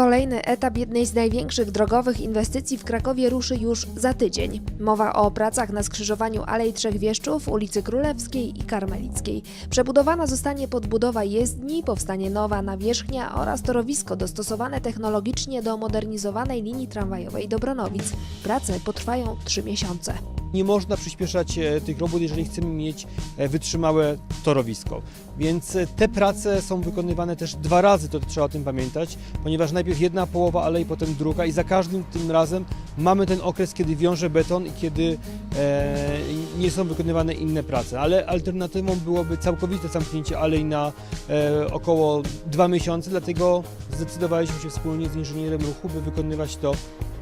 Kolejny etap jednej z największych drogowych inwestycji w Krakowie ruszy już za tydzień. Mowa o pracach na skrzyżowaniu Alei Trzech Wieszczów, ulicy Królewskiej i Karmelickiej. Przebudowana zostanie podbudowa jezdni, powstanie nowa nawierzchnia oraz torowisko dostosowane technologicznie do modernizowanej linii tramwajowej do Bronowic. Prace potrwają trzy miesiące. Nie można przyspieszać e, tych robót, jeżeli chcemy mieć e, wytrzymałe torowisko. Więc e, te prace są wykonywane też dwa razy, to trzeba o tym pamiętać, ponieważ najpierw jedna połowa alei, potem druga i za każdym tym razem mamy ten okres, kiedy wiąże beton i kiedy e, nie są wykonywane inne prace. Ale alternatywą byłoby całkowite zamknięcie alei na e, około dwa miesiące, dlatego zdecydowaliśmy się wspólnie z inżynierem ruchu, by wykonywać to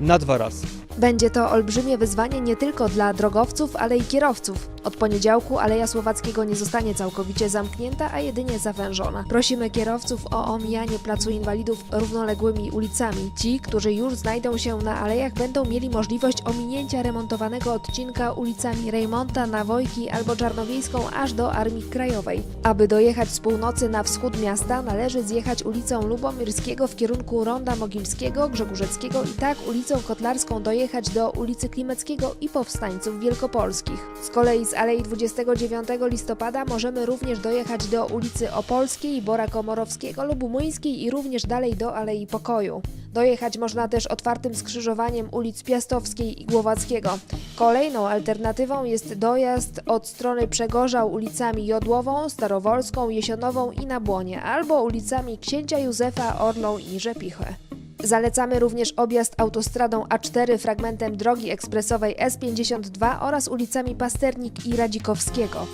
na dwa razy. Będzie to olbrzymie wyzwanie nie tylko dla drogowców, ale i kierowców. Od poniedziałku Aleja Słowackiego nie zostanie całkowicie zamknięta, a jedynie zawężona. Prosimy kierowców o omijanie Placu Inwalidów równoległymi ulicami. Ci, którzy już znajdą się na alejach, będą mieli możliwość ominięcia remontowanego odcinka ulicami Rejmonta, Nawojki albo Czarnowiejską aż do Armii Krajowej. Aby dojechać z północy na wschód miasta, należy zjechać ulicą Lubomirskiego w kierunku Ronda Mogilskiego, Grzegórzeckiego i tak ulicą Kotlarską dojechać do ulicy Klimeckiego i Powstańców Wielkopolskich. Z kolei z Alei 29 listopada możemy również dojechać do ulicy Opolskiej, Bora Komorowskiego lub Muńskiej i również dalej do Alei Pokoju. Dojechać można też otwartym skrzyżowaniem ulic Piastowskiej i Głowackiego. Kolejną alternatywą jest dojazd od strony Przegorza ulicami Jodłową, Starowolską, Jesionową i Nabłonie, albo ulicami Księcia Józefa, Orlą i Rzepichę. Zalecamy również objazd autostradą A4 fragmentem drogi ekspresowej S52 oraz ulicami Pasternik i Radzikowskiego.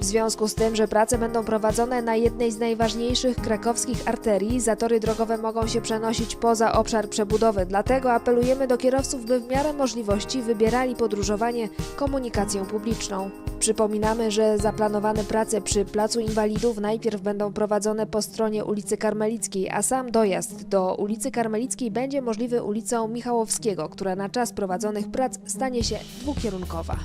W związku z tym, że prace będą prowadzone na jednej z najważniejszych krakowskich arterii, zatory drogowe mogą się przenosić poza obszar przebudowy. Dlatego apelujemy do kierowców, by w miarę możliwości wybierali podróżowanie komunikacją publiczną. Przypominamy, że zaplanowane prace przy Placu Inwalidów najpierw będą prowadzone po stronie ulicy Karmelickiej, a sam dojazd do ulicy Karmelickiej będzie możliwy ulicą Michałowskiego, która na czas prowadzonych prac stanie się dwukierunkowa.